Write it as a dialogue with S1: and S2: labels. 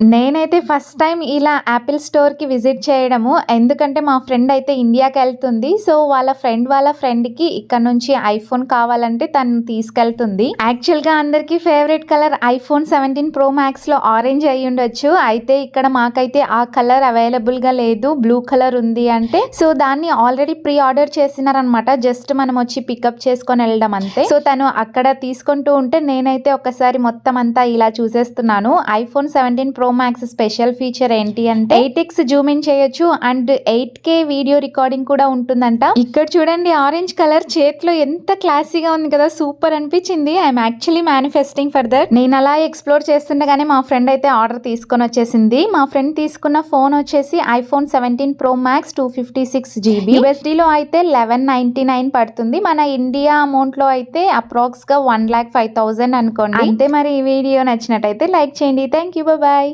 S1: నేనైతే first time ఇలా Apple స్టోర్కి విజిట్ చేయడము. ఎందుకంటే మా ఫ్రెండ్ అయితే ఇండియాకి వెళ్తుంది. సో వాళ్ళ ఫ్రెండ్ వాళ్ళ ఫ్రెండ్కి ఇక్కడ నుంచి ఐఫోన్ కావాలంటే తను తీసుకెళ్తుంది. యాక్చువల్గా అందరికీ favourite colour iPhone seventeen pro మ్యాక్స్లో orange అయి ఉండొచ్చు. అయితే ఇక్కడ మాకైతే ఆ కలర్ అవైలబుల్గా లేదు. బ్లూ కలర్ ఉంది అంటే. సో దాన్ని ఆల్రెడీ ప్రీ ఆర్డర్ చేసినారనమాట జస్ట్ మనం వచ్చి పికప్ చేసుకొని వెళ్ళడం అంతే. సో తను అక్కడ తీసుకుంటూ ఉంటే నేనైతే ఒకసారి మొత్తం అంతా ఇలా చూసేస్తున్నాను. IPhone seventeen pro max special feature ఏంటి అంటే ఎయిట్ ఎక్స్ జూమ్ ఇన్ చేయొచ్చు and eight K video recording కూడా ఉంటుందంట. ఇక్కడ చూడండి ఆరెంజ్ కలర్ చేతిలో ఎంత క్లాసీగా ఉంది కదా సూపర్ అనిపించింది. I'm actually manifesting for that నేను అలా ఎక్స్ప్లోర్ చేస్తుండగానే మా ఫ్రెండ్ అయితే ఆర్డర్ తీసుకొని వచ్చేసింది. మా ఫ్రెండ్ తీసుకున్న ఫోన్ వచ్చేసి iPhone seventeen pro max two fifty six GB యూఎస్డీలో అయితే లెవెన్ నైన్టీ నైన్ పడుతుంది. మన ఇండియా అమౌంట్లో అయితే అప్రాక్స్గా వన్ ల్యాక్ ఫైవ్ థౌజండ్ అనుకోండి. అంతే మరి ఈ వీడియో నచ్చినట్టయితే లైక్ చేయండి. Thank you bye